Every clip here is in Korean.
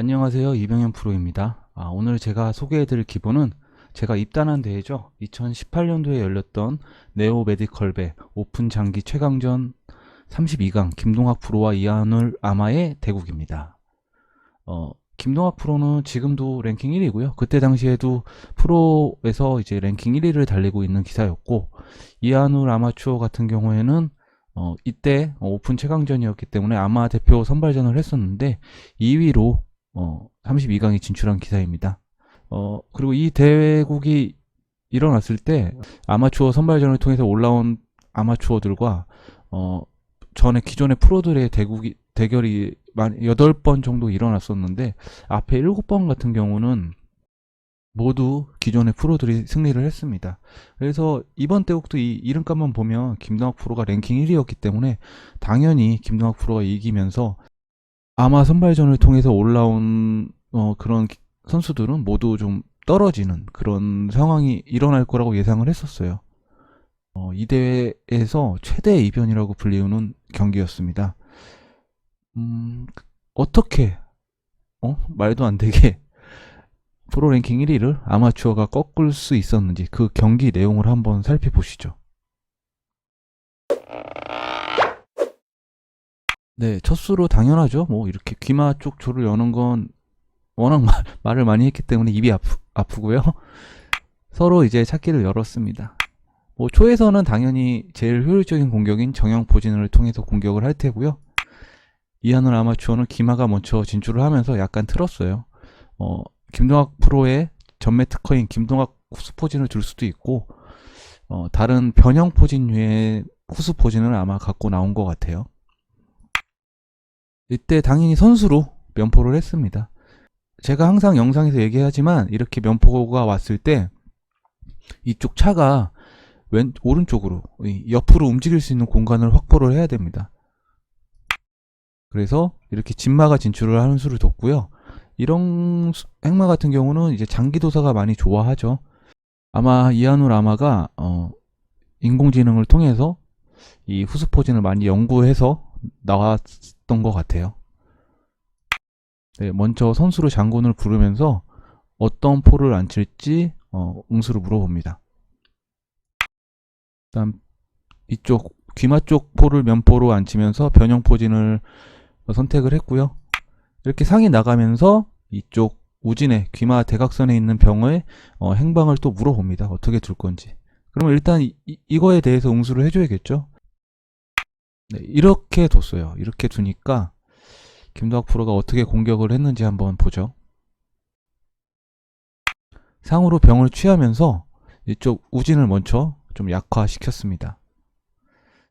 안녕하세요. 이병현 프로입니다. 아, 오늘 제가 소개해드릴 기본은 제가 입단한 대회죠. 2018년도에 열렸던 네오 메디컬배 오픈 장기 최강전 32강 김동학 프로와 이한울 아마의 대국입니다. 어, 김동학 프로는 지금도 랭킹 1위고요. 그때 당시에도 프로에서 이제 랭킹 1위를 달리고 있는 기사였고 이한울 아마추어 같은 경우에는 어, 이때 오픈 최강전이었기 때문에 아마 대표 선발전을 했었는데 2위로 어, 32강에 진출한 기사입니다. 어, 그리고 이 대회국이 일어났을 때 아마추어 선발전을 통해서 올라온 아마추어들과 어, 전에 기존의 프로들의 대국이 대결이 만 8번 정도 일어났었는데 앞에 7번 같은 경우는 모두 기존의 프로들이 승리를 했습니다. 그래서 이번 대국도 이 이름값만 보면 김동학 프로가 랭킹 1위였기 때문에 당연히 김동학 프로가 이기면서 아마 선발전을 통해서 올라온 어, 그런 기- 선수들은 모두 좀 떨어지는 그런 상황이 일어날 거라고 예상을 했었어요. 어, 이 대회에서 최대 이변이라고 불리우는 경기였습니다. 음, 어떻게 어? 말도 안 되게 프로 랭킹 1위를 아마추어가 꺾을 수 있었는지 그 경기 내용을 한번 살펴보시죠. 네, 첫 수로 당연하죠. 뭐 이렇게 귀마 쪽 조를 여는 건 워낙 말, 말을 많이 했기 때문에 입이 아프, 아프고요. 서로 이제 찾기를 열었습니다. 뭐 초에서는 당연히 제일 효율적인 공격인 정형 포진을 통해서 공격을 할 테고요. 이하늘 아마추어는 기마가 먼저 진출을 하면서 약간 틀었어요. 어, 김동학 프로의 전매 특허인 김동학 후수 포진을 줄 수도 있고 어, 다른 변형 포진류의 후수 포진을 아마 갖고 나온 것 같아요. 이때 당연히 선수로 면포를 했습니다. 제가 항상 영상에서 얘기하지만 이렇게 면포가 왔을 때 이쪽 차가 왼 오른쪽으로 이 옆으로 움직일 수 있는 공간을 확보를 해야 됩니다. 그래서 이렇게 진마가 진출을 하는 수를 뒀고요. 이런 수- 행마 같은 경우는 이제 장기도사가 많이 좋아하죠. 아마 이한울 아마가 어, 인공지능을 통해서 이 후수포진을 많이 연구해서 나왔 던 것 같아요. 네, 먼저 선수로 장군을 부르면서 어떤 포를 안 칠지 어, 응수를 물어봅니다. 그다음 이쪽 귀마 쪽 포를 면포로 앉히면서 변형 포진을 선택을 했고요. 이렇게 상이 나가면서 이쪽 우진의 귀마 대각선에 있는 병의 어, 행방을 또 물어봅니다. 어떻게 둘 건지. 그러면 일단 이, 이거에 대해서 응수를 해줘야겠죠. 네, 이렇게 뒀어요. 이렇게 두니까 김도학 프로가 어떻게 공격을 했는지 한번 보죠. 상으로 병을 취하면서 이쪽 우진을 먼저 좀 약화시켰습니다.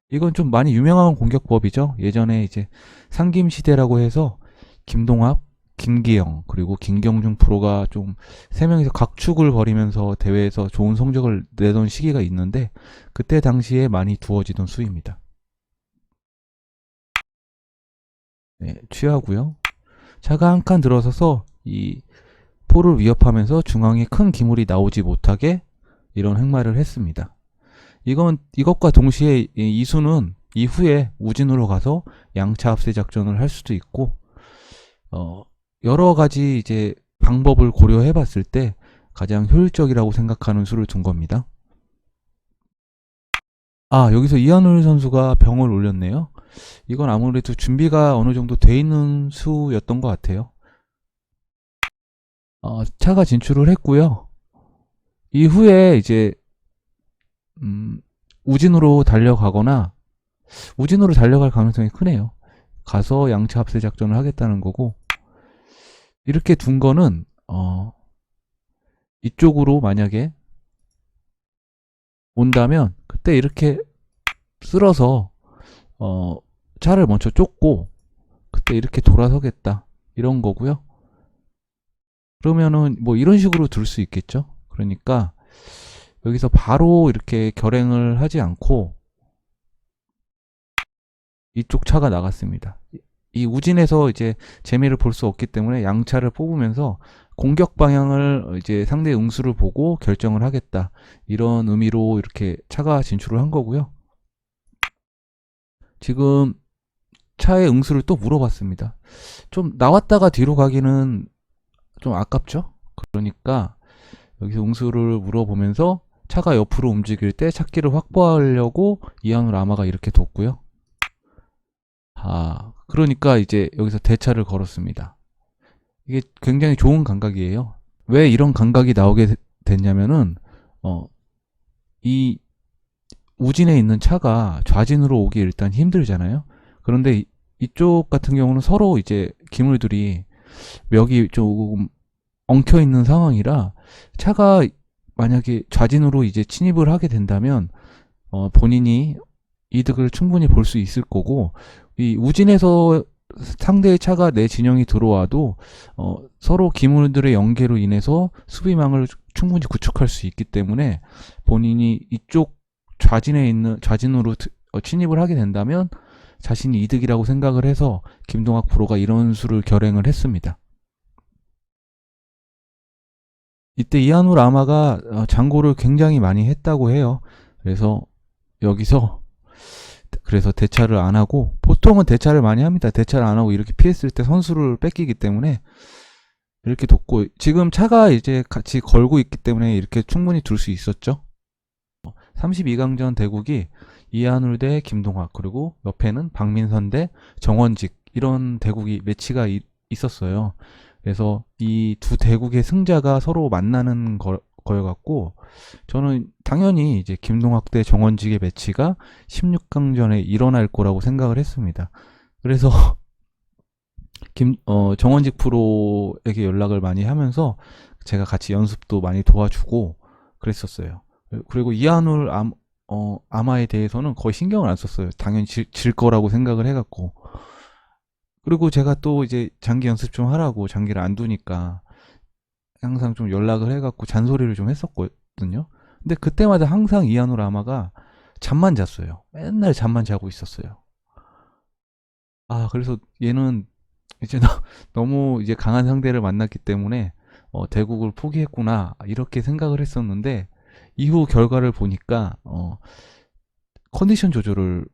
이건 좀 많이 유명한 공격법이죠. 예전에 이제 상김 시대라고 해서 김동학, 김기영 그리고 김경중 프로가 좀 세 명이서 각축을 벌이면서 대회에서 좋은 성적을 내던 시기가 있는데 그때 당시에 많이 두어지던 수입니다. 네, 취하고요. 차가 한 칸 들어서서 이 포를 위협하면서 중앙에 큰 기물이 나오지 못하게 이런 행마를 했습니다. 이건 이것과 동시에 이 이수는 이후에 우진으로 가서 양차 합세 작전을 할 수도 있고 어 여러 가지 이제 방법을 고려해 봤을 때 가장 효율적이라고 생각하는 수를 둔 겁니다. 아, 여기서 이한울 선수가 병을 올렸네요. 이건 아무래도 준비가 어느 정도 돼 있는 수였던 것 같아요. 어, 차가 진출을 했고요. 이후에 이제 음, 우진으로 달려가거나 우진으로 달려갈 가능성이 크네요. 가서 양차 합세 작전을 하겠다는 거고 이렇게 둔 거는 어, 이쪽으로 만약에 온다면 그때 이렇게 쓸어서 어, 차를 먼저 쫓고 그때 이렇게 돌아서겠다 이런 거고요. 그러면은 뭐 이런 식으로 둘 수 있겠죠. 그러니까 여기서 바로 이렇게 결행을 하지 않고 이쪽 차가 나갔습니다. 이 우진에서 이제 재미를 볼 수 없기 때문에 양차를 뽑으면서 공격 방향을 이제 상대 응수를 보고 결정을 하겠다. 이런 의미로 이렇게 차가 진출을 한 거고요. 지금 차의 응수를 또 물어봤습니다. 좀 나왔다가 뒤로 가기는 좀 아깝죠? 그러니까 여기서 응수를 물어보면서 차가 옆으로 움직일 때 찾기를 확보하려고 이하누 라마가 이렇게 뒀고요. 아, 그러니까 이제 여기서 대차를 걸었습니다. 이게 굉장히 좋은 감각이에요. 왜 이런 감각이 나오게 되- 됐냐면은, 어, 이 우진에 있는 차가 좌진으로 오기 일단 힘들잖아요. 그런데 이- 이쪽 같은 경우는 서로 이제 기물들이 멱이 조금 엉켜 있는 상황이라 차가 만약에 좌진으로 이제 침입을 하게 된다면 어, 본인이 이득을 충분히 볼 수 있을 거고 이 우진에서 상대의 차가 내 진영이 들어와도 어, 서로 기물들의 연계로 인해서 수비망을 충분히 구축할 수 있기 때문에 본인이 이쪽 좌진에 있는 좌진으로 트- 어, 침입을 하게 된다면 자신이 이득이라고 생각을 해서 김동학 프로가 이런 수를 결행을 했습니다. 이때 이한우 라마가 어, 장고를 굉장히 많이 했다고 해요. 그래서 여기서 그래서 대차를 안 하고 보통은 대차를 많이 합니다. 대차를 안 하고 이렇게 피했을 때 선수를 뺏기기 때문에 이렇게 뒀고 지금 차가 이제 같이 걸고 있기 때문에 이렇게 충분히 둘 수 있었죠. 32강전 대국이 이한울 대 김동학 그리고 옆에는 박민선 대 정원직 이런 대국이 매치가 이- 있었어요. 그래서 이 두 대국의 승자가 서로 만나는 거, 거여갖고 저는 당연히 이제 김동학 대 정원직의 매치가 16강전에 일어날 거라고 생각을 했습니다. 그래서 김, 어, 정원직 프로에게 연락을 많이 하면서 제가 같이 연습도 많이 도와주고 그랬었어요. 그리고 이한울 암, 어, 아마에 대해서는 거의 신경을 안 썼어요. 당연히 질, 질 거라고 생각을 해갖고. 그리고 제가 또 이제 장기 연습 좀 하라고 장기를 안 두니까 항상 좀 연락을 해갖고 잔소리를 좀 했었거든요. 근데 그때마다 항상 이한울 아마가 잠만 잤어요. 맨날 잠만 자고 있었어요. 아, 그래서 얘는 이제 너, 너무 이제 강한 상대를 만났기 때문에 어, 대국을 포기했구나 이렇게 생각을 했었는데 이후 결과를 보니까 어, 컨디션 조절을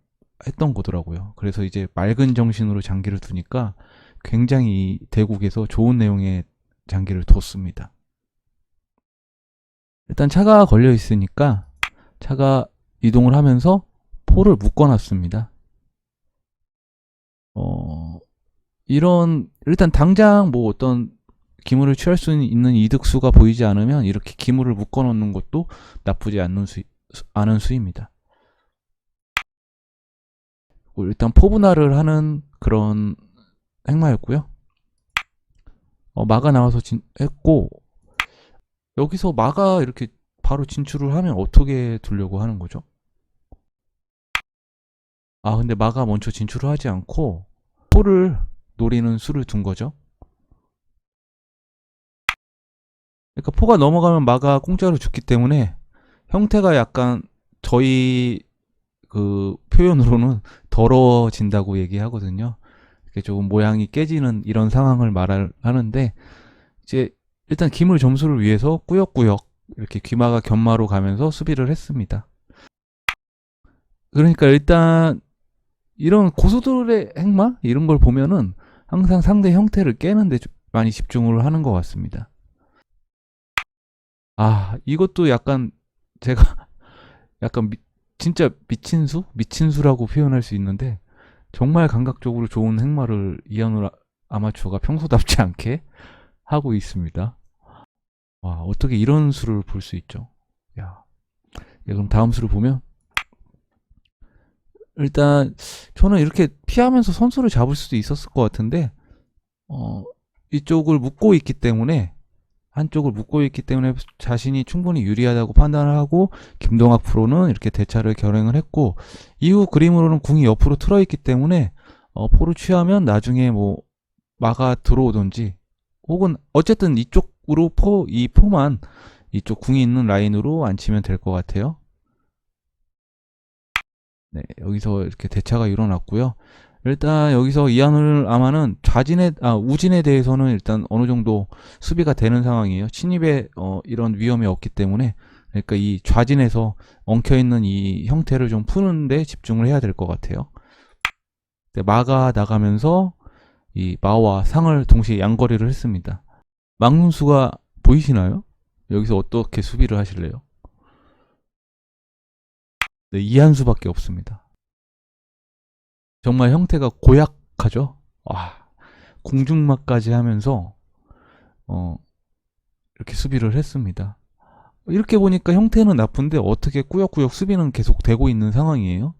했던 거더라고요. 그래서 이제 맑은 정신으로 장기를 두니까 굉장히 이 대국에서 좋은 내용의 장기를 뒀습니다. 일단 차가 걸려 있으니까 차가 이동을 하면서 포를 묶어놨습니다. 어, 이런 일단 당장 뭐 어떤 기물을 취할 수 있는 이득수가 보이지 않으면 이렇게 기물을 묶어놓는 것도 나쁘지 않는 수, 않은 수입니다. 일단 포분할을 하는 그런 행마였고요. 어, 마가 나와서 진, 했고 여기서 마가 이렇게 바로 진출을 하면 어떻게 두려고 하는 거죠? 아 근데 마가 먼저 진출을 하지 않고 포를 노리는 수를 둔 거죠. 그러니까 포가 넘어가면 마가 공짜로 죽기 때문에 형태가 약간 저희 그 표현으로는 더러워진다고 얘기하거든요. 이렇게 조금 모양이 깨지는 이런 상황을 말을 하는데 이제 일단 기물 점수를 위해서 꾸역꾸역 이렇게 귀마가 견마로 가면서 수비를 했습니다. 그러니까 일단 이런 고수들의 행마 이런 걸 보면은 항상 상대 형태를 깨는데 좀 많이 집중을 하는 것 같습니다. 아 이것도 약간 제가 약간 미- 진짜 미친 수? 미친 수라고 표현할 수 있는데 정말 감각적으로 좋은 행마를 이한우 아마추어가 평소답지 않게 하고 있습니다. 와 어떻게 이런 수를 볼 수 있죠? 야 예, 그럼 다음 수를 보면 일단 저는 이렇게 피하면서 선수를 잡을 수도 있었을 것 같은데 어 이쪽을 묶고 있기 때문에 한쪽을 묶고 있기 때문에 자신이 충분히 유리하다고 판단을 하고 김동학 프로는 이렇게 대차를 결행을 했고 이후 그림으로는 궁이 옆으로 틀어 있기 때문에 어, 포를 취하면 나중에 뭐 마가 들어오든지 혹은 어쨌든 이쪽으로 포 이 포만 이쪽 궁이 있는 라인으로 앉히면 될 것 같아요. 네, 여기서 이렇게 대차가 일어났고요. 일단 여기서 이한울 아마는 좌진에 아 우진에 대해서는 일단 어느 정도 수비가 되는 상황이에요. 침입에 어, 이런 위험이 없기 때문에 그러니까 이 좌진에서 엉켜 있는 이 형태를 좀 푸는데 집중을 해야 될 것 같아요. 네, 마가 나가면서 이 마와 상을 동시에 양거리를 했습니다. 막눈수가 보이시나요? 여기서 어떻게 수비를 하실래요? 네, 이한수밖에 없습니다. 정말 형태가 고약하죠? 와, 공중마까지 하면서, 어, 이렇게 수비를 했습니다. 이렇게 보니까 형태는 나쁜데 어떻게 꾸역꾸역 수비는 계속 되고 있는 상황이에요?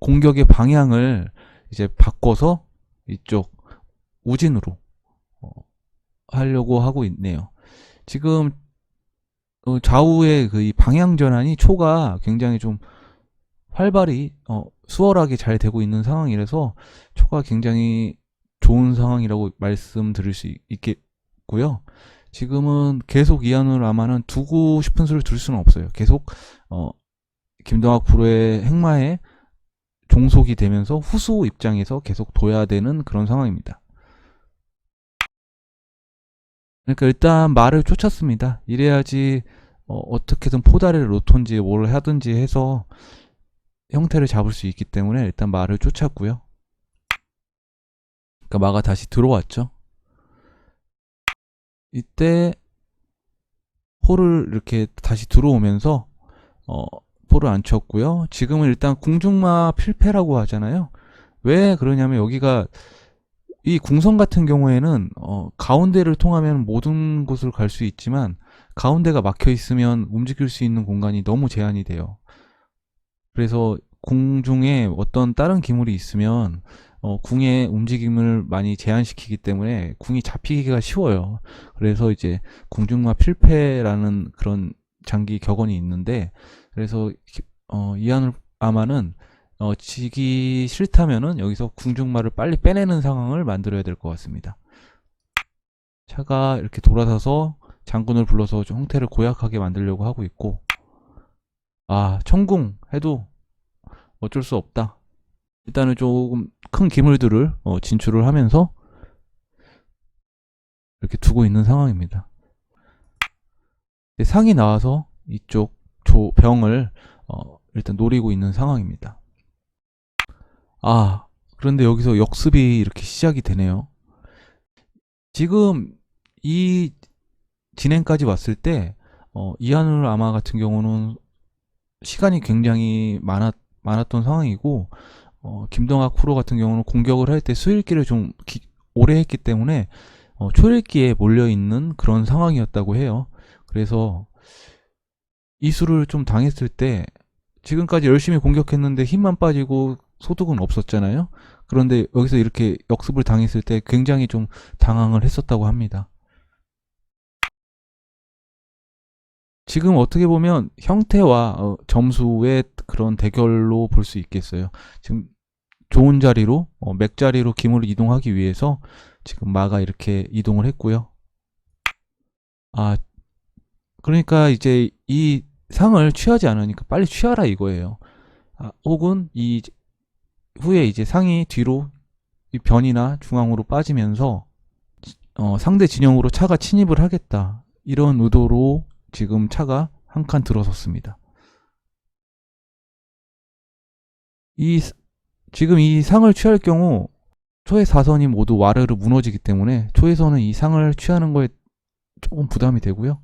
공격의 방향을 이제 바꿔서 이쪽 우진으로 어, 하려고 하고 있네요. 지금 어, 좌우의 그이 방향 전환이 초가 굉장히 좀 활발히 어, 수월하게 잘 되고 있는 상황이라서 초가 굉장히 좋은 상황이라고 말씀드릴 수 있- 있겠고요. 지금은 계속 이한울 아마는 두고 싶은 수를 둘 수는 없어요. 계속 어, 김동학 프로의 행마에 종속이 되면서 후수 입장에서 계속 둬야 되는 그런 상황입니다. 그러니까 일단 말을 쫓았습니다. 이래야지 어, 떻게든 포다리를 놓던지 뭘 하든지 해서 형태를 잡을 수 있기 때문에 일단 말을 쫓았고요. 그러니까 마가 다시 들어왔죠. 이때 홀을 이렇게 다시 들어오면서 어, 폴을 안 쳤고요. 지금은 일단 궁중마 필패라고 하잖아요. 왜 그러냐면 여기가 이 궁성 같은 경우에는 어, 가운데를 통하면 모든 곳을 갈 수 있지만 가운데가 막혀 있으면 움직일 수 있는 공간이 너무 제한이 돼요. 그래서 궁 중에 어떤 다른 기물이 있으면 어, 궁의 움직임을 많이 제한시키기 때문에 궁이 잡히기가 쉬워요. 그래서 이제 궁중마 필패라는 그런 장기 격언이 있는데 그래서 어, 이한울 아마는 어, 지기 싫다면은 여기서 궁중마를 빨리 빼내는 상황을 만들어야 될 것 같습니다. 차가 이렇게 돌아서서 장군을 불러서 좀 형태를 고약하게 만들려고 하고 있고 아 청궁 해도 어쩔 수 없다. 일단은 조금 큰 기물들을 어, 진출을 하면서 이렇게 두고 있는 상황입니다. 상이 나와서 이쪽 조 병을 어, 일단 노리고 있는 상황입니다. 아 그런데 여기서 역습이 이렇게 시작이 되네요. 지금 이 진행까지 왔을 때 어, 이한울 아마 같은 경우는 시간이 굉장히 많았, 많았던 상황이고 어, 김동학 프로 같은 경우는 공격을 할 때 수일기를 좀 기- 오래 했기 때문에 어, 초일기에 몰려 있는 그런 상황이었다고 해요. 그래서 이 수를 좀 당했을 때 지금까지 열심히 공격했는데 힘만 빠지고 소득은 없었잖아요. 그런데 여기서 이렇게 역습을 당했을 때 굉장히 좀 당황을 했었다고 합니다. 지금 어떻게 보면 형태와 어, 점수의 그런 대결로 볼 수 있겠어요. 지금 좋은 자리로 어, 맥 자리로 기물을 이동하기 위해서 지금 마가 이렇게 이동을 했고요. 아 그러니까 이제 이 상을 취하지 않으니까 빨리 취하라 이거예요. 아, 혹은 이 후에 이제 상이 뒤로 이 변이나 중앙으로 빠지면서 어, 상대 진영으로 차가 침입을 하겠다 이런 의도로 지금 차가 한 칸 들어섰습니다. 이 스- 지금 이 상을 취할 경우 초의 사선이 모두 와르르 무너지기 때문에 초에서는 이 상을 취하는 거에 조금 부담이 되고요.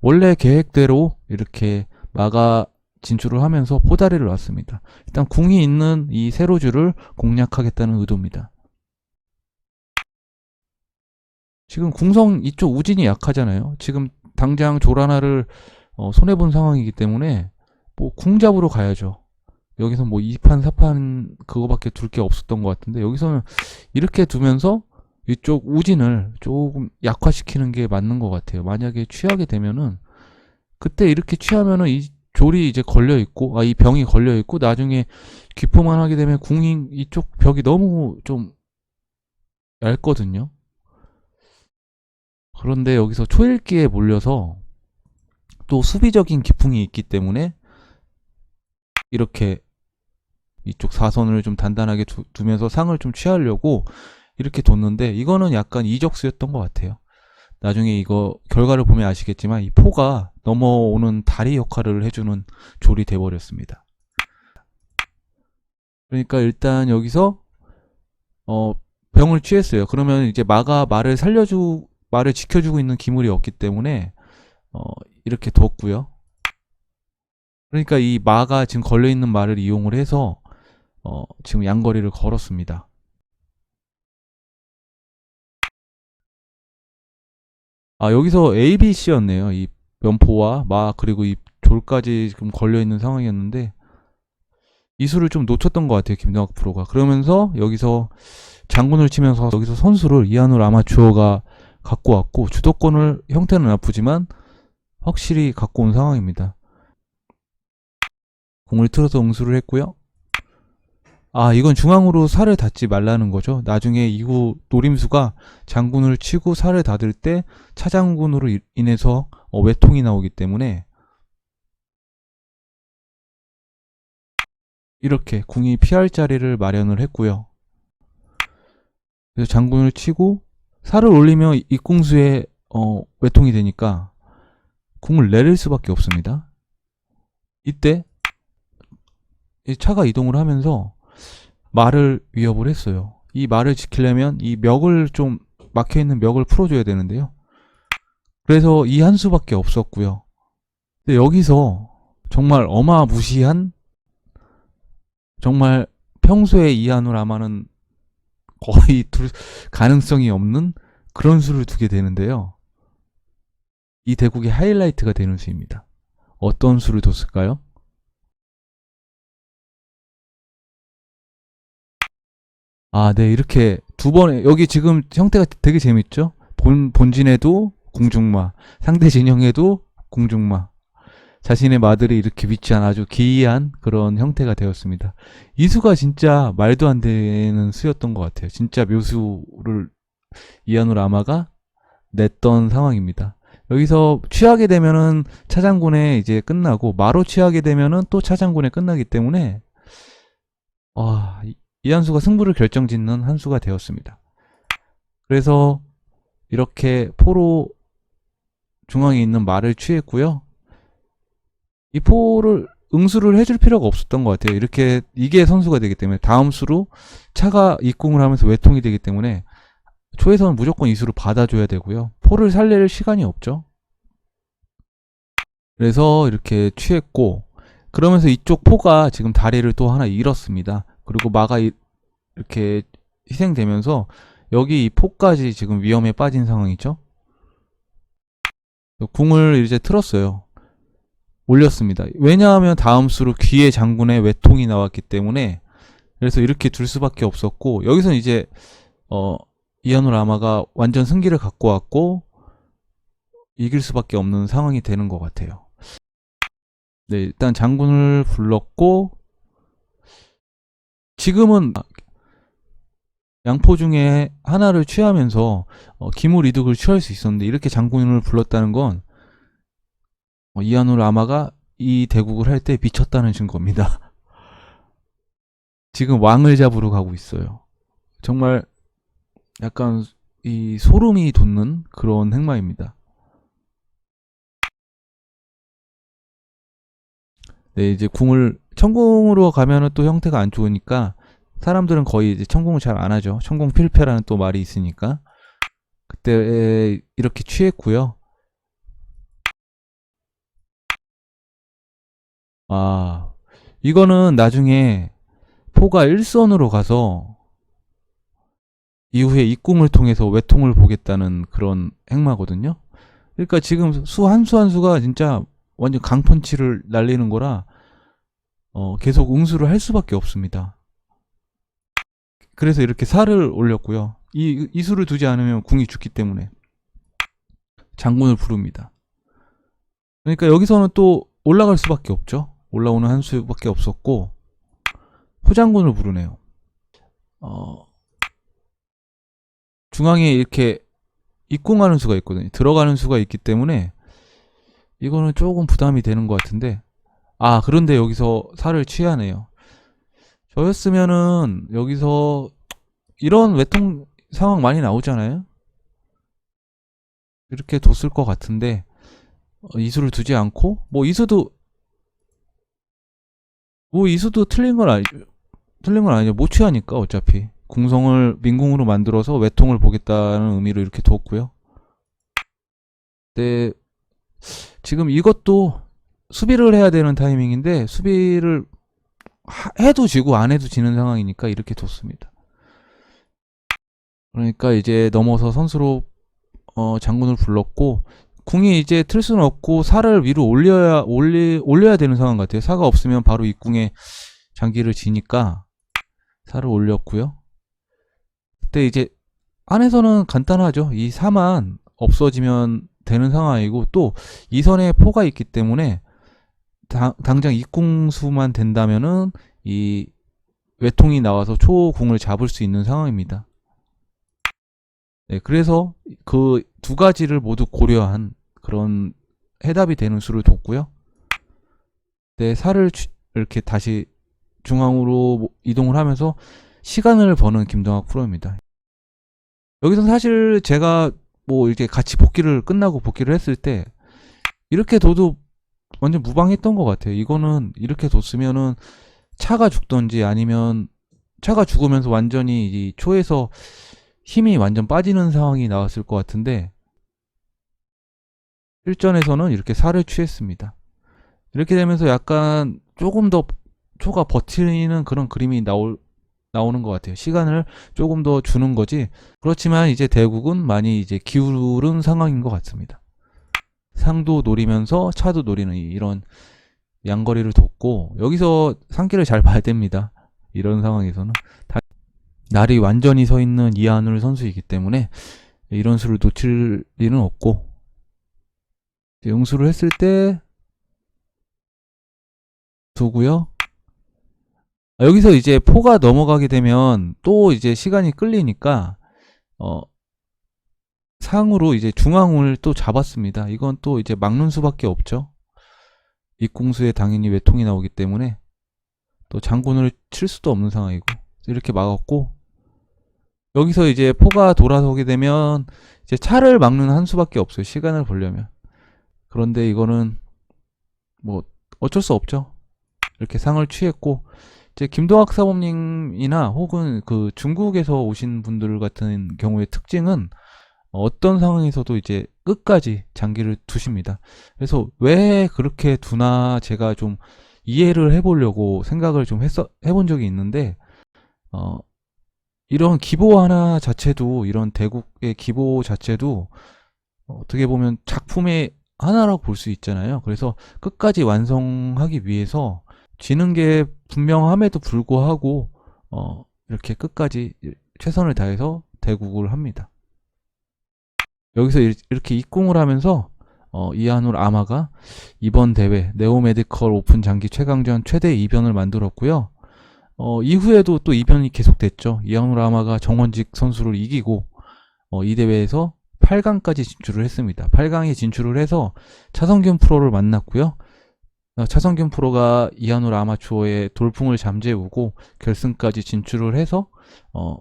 원래 계획대로 이렇게 마가 진출을 하면서 포다리를 놨습니다. 일단 궁이 있는 이 세로주를 공략하겠다는 의도입니다. 지금 궁성 이쪽 우진이 약하잖아요. 지금 당장 조라나를 어, 손해 본 상황이기 때문에 뭐 궁 잡으로 가야죠. 여기서 뭐 2판, 4판 그거밖에 둘 게 없었던 것 같은데 여기서는 이렇게 두면서 이쪽 우진을 조금 약화시키는 게 맞는 것 같아요. 만약에 취하게 되면은 그때 이렇게 취하면은 이 졸이 이제 걸려 있고 아 이 병이 걸려 있고 나중에 귀포만 하게 되면 궁이 이쪽 벽이 너무 좀 얇거든요. 그런데 여기서 초읽기에 몰려서 또 수비적인 기풍이 있기 때문에 이렇게 이쪽 사선을 좀 단단하게 두, 두면서 상을 좀 취하려고 이렇게 뒀는데 이거는 약간 이적수였던 것 같아요. 나중에 이거 결과를 보면 아시겠지만 이 포가 넘어오는 다리 역할을 해주는 졸이 돼버렸습니다. 그러니까 일단 여기서 어 병을 취했어요. 그러면 이제 마가 말을 살려주 말을 지켜주고 있는 기물이 없기 때문에 어 이렇게 뒀고요. 그러니까 이 마가 지금 걸려 있는 말을 이용을 해서 어 지금 양거리를 걸었습니다. 아 여기서 A, B, C였네요. 이 면포와 마 그리고 이 졸까지 지금 걸려 있는 상황이었는데 이 수를 좀 놓쳤던 것 같아요. 김동학 프로가. 그러면서 여기서 장군을 치면서 여기서 선수를 이한울 아마추어가 갖고 왔고 주도권을 형태는 아프지만 확실히 갖고 온 상황입니다. 공을 틀어서 응수를 했고요. 아 이건 중앙으로 살을 닿지 말라는 거죠. 나중에 이후 노림수가 장군을 치고 살을 닿을 때 차장군으로 이- 인해서 어, 외통이 나오기 때문에 이렇게 궁이 피할 자리를 마련을 했고요. 그래서 장군을 치고 살을 올리면 입궁수에 어, 외통이 되니까 궁을 내릴 수밖에 없습니다. 이때 이 차가 이동을 하면서 말을 위협을 했어요. 이 말을 지키려면 이 멱을 좀 막혀 있는 멱을 풀어줘야 되는데요. 그래서 이 한 수밖에 없었고요. 근데 여기서 정말 어마무시한 정말 평소에 이한울 아마는 거의 둘 가능성이 없는 그런 수를 두게 되는데요. 이 대국의 하이라이트가 되는 수입니다. 어떤 수를 뒀을까요? 아, 네, 이렇게 두 번에, 여기 지금 형태가 되게 재밌죠? 본, 본진에도 궁중마, 상대 진영에도 궁중마. 자신의 마들이 이렇게 위치한 아주 기이한 그런 형태가 되었습니다. 이 수가 진짜 말도 안 되는 수였던 것 같아요. 진짜 묘수를 이한울 아마가 냈던 상황입니다. 여기서 취하게 되면은 차장군에 이제 끝나고 마로 취하게 되면은 또 차장군에 끝나기 때문에 아, 이- 이 한수가 승부를 결정짓는 한 수가 되었습니다. 그래서 이렇게 포로 중앙에 있는 말을 취했고요. 이 포를 응수를 해줄 필요가 없었던 것 같아요. 이렇게 이게 선수가 되기 때문에 다음 수로 차가 입궁을 하면서 외통이 되기 때문에 초에서는 무조건 이 수를 받아줘야 되고요. 포를 살릴 시간이 없죠. 그래서 이렇게 취했고 그러면서 이쪽 포가 지금 다리를 또 하나 잃었습니다. 그리고 마가 이- 이렇게 희생되면서 여기 이 포까지 지금 위험에 빠진 상황이죠. 궁을 이제 틀었어요. 올렸습니다. 왜냐하면 다음 수로 귀의 장군의 외통이 나왔기 때문에 그래서 이렇게 둘 수밖에 없었고 여기서 이제 어 이한울 아마가 완전 승기를 갖고 왔고 이길 수밖에 없는 상황이 되는 것 같아요. 네, 일단 장군을 불렀고 지금은 양포 중에 하나를 취하면서 어, 기물 이득을 취할 수 있었는데 이렇게 장군을 불렀다는 건 어, 이한울 아마가 이 대국을 할 때 미쳤다는 증거입니다. 지금 왕을 잡으러 가고 있어요. 정말 약간 이 소름이 돋는 그런 행마입니다. 네, 이제 궁을 천궁으로 가면은 또 형태가 안 좋으니까 사람들은 거의 이제 천궁을 잘 안 하죠. 천궁 필패라는 또 말이 있으니까 그때 이렇게 취했고요. 아, 이거는 나중에 포가 일선으로 가서 이후에 입궁을 통해서 외통을 보겠다는 그런 행마거든요. 그러니까 지금 수 한 수 한 수가 진짜 완전 강펀치를 날리는 거라 어, 계속 응수를 할 수밖에 없습니다. 그래서 이렇게 살을 올렸고요. 이, 이 수를 두지 않으면 궁이 죽기 때문에 장군을 부릅니다. 그러니까 여기서는 또 올라갈 수밖에 없죠. 올라오는 한 수밖에 없었고 후장군을 부르네요. 어, 중앙에 이렇게 입궁하는 수가 있거든요. 들어가는 수가 있기 때문에 이거는 조금 부담이 되는 것 같은데 아 그런데 여기서 살을 취하네요. 저였으면은 여기서 이런 외통 상황 많이 나오잖아요. 이렇게 뒀을 것 같은데 어, 이수를 두지 않고 뭐 이수도 뭐 이수도 틀린 건 아니 틀린 건 아니죠. 못 취하니까 어차피. 궁성을 민궁으로 만들어서 외통을 보겠다는 의미로 이렇게 뒀고요. 근데 지금 이것도 수비를 해야 되는 타이밍인데 수비를 하- 해도 지고 안 해도 지는 상황이니까 이렇게 뒀습니다. 그러니까 이제 넘어서 선수로 어, 장군을 불렀고 궁이 이제 틀 수는 없고 살을 위로 올려야 올리, 올려야 되는 상황 같아요. 사가 없으면 바로 이 궁에 장기를 지니까 살을 올렸고요. 그때 이제 안에서는 간단하죠. 이 사만 없어지면 되는 상황이고 또 이선에 포가 있기 때문에 당, 당장 입궁수만 된다면은 이 외통이 나와서 초궁을 잡을 수 있는 상황입니다. 네, 그래서 그 두 가지를 모두 고려한 그런 해답이 되는 수를 뒀고요. 네, 살을 취- 이렇게 다시 중앙으로 뭐 이동을 하면서 시간을 버는 김동학 프로입니다. 여기서 사실 제가 뭐 이렇게 같이 복귀를 끝나고 복귀를 했을 때 이렇게 둬도 완전 무방했던 것 같아요. 이거는 이렇게 뒀으면은 차가 죽던지 아니면 차가 죽으면서 완전히 이 초에서 힘이 완전 빠지는 상황이 나왔을 것 같은데 실전에서는 이렇게 살을 취했습니다. 이렇게 되면서 약간 조금 더 초가 버티는 그런 그림이 나올 나오는 것 같아요. 시간을 조금 더 주는 거지. 그렇지만 이제 대국은 많이 이제 기울은 상황인 것 같습니다. 상도 노리면서 차도 노리는 이- 이런 양거리를 뒀고 여기서 상기를 잘 봐야 됩니다. 이런 상황에서는 다- 날이 완전히 서 있는 이한울 선수이기 때문에 이런 수를 놓칠 일은 없고 응수를 했을 때 두고요. 아, 여기서 이제 포가 넘어가게 되면 또 이제 시간이 끌리니까 어 상으로 이제 중앙을 또 잡았습니다. 이건 또 이제 막는 수밖에 없죠. 입궁수에 당연히 외통이 나오기 때문에 또 장군을 칠 수도 없는 상황이고 이렇게 막았고 여기서 이제 포가 돌아서게 되면 이제 차를 막는 한 수밖에 없어요. 시간을 보려면. 그런데 이거는 뭐 어쩔 수 없죠. 이렇게 상을 취했고 이제 김동학 사범님이나 혹은 그 중국에서 오신 분들 같은 경우의 특징은 어떤 상황에서도 이제 끝까지 장기를 두십니다. 그래서 왜 그렇게 두나 제가 좀 이해를 해보려고 생각을 좀 했어, 해본 적이 있는데, 어, 이런 기보 하나 자체도, 이런 대국의 기보 자체도 어떻게 보면 작품의 하나라고 볼 수 있잖아요. 그래서 끝까지 완성하기 위해서 지는 게 분명함에도 불구하고, 어, 이렇게 끝까지 최선을 다해서 대국을 합니다. 여기서 이- 이렇게 입궁을 하면서 어, 이한울 아마가 이번 대회 네오 메디컬 오픈 장기 최강전 최대 이변을 만들었고요. 어, 이후에도 또 이변이 계속됐죠. 이한울 아마가 정원직 선수를 이기고 어, 이 대회에서 8강까지 진출을 했습니다. 8강에 진출을 해서 차성균 프로를 만났고요. 어, 차성균 프로가 이한울 아마추어의 돌풍을 잠재우고 결승까지 진출을 해서 어,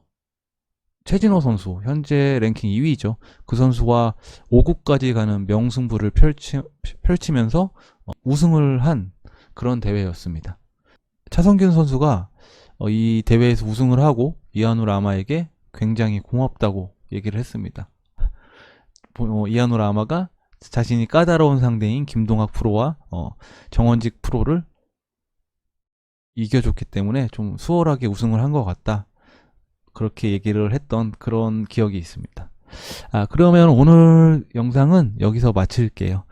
최진호 선수 현재 랭킹 2위죠. 그 선수와 5국까지 가는 명승부를 펼치, 펼치면서 어, 우승을 한 그런 대회였습니다. 차성균 선수가 어, 이 대회에서 우승을 하고 이한울 아마에게 굉장히 고맙다고 얘기를 했습니다. 어, 이한울 아마가 자신이 까다로운 상대인 김동학 프로와 어, 정원직 프로를 이겨줬기 때문에 좀 수월하게 우승을 한 것 같다. 그렇게 얘기를 했던 그런 기억이 있습니다. 아, 그러면 오늘 영상은 여기서 마칠게요.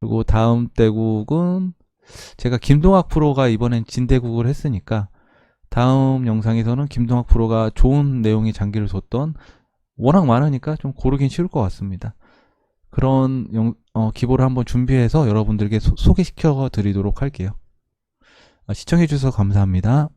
그리고 다음 대국은 제가 김동학 프로가 이번엔 진대국을 했으니까 다음 영상에서는 김동학 프로가 좋은 내용의 장기를 줬던 워낙 많으니까 좀 고르긴 쉬울 것 같습니다. 그런 영, 어, 기보를 한번 준비해서 여러분들께 소, 소개시켜 드리도록 할게요. 아, 시청해 주셔서 감사합니다.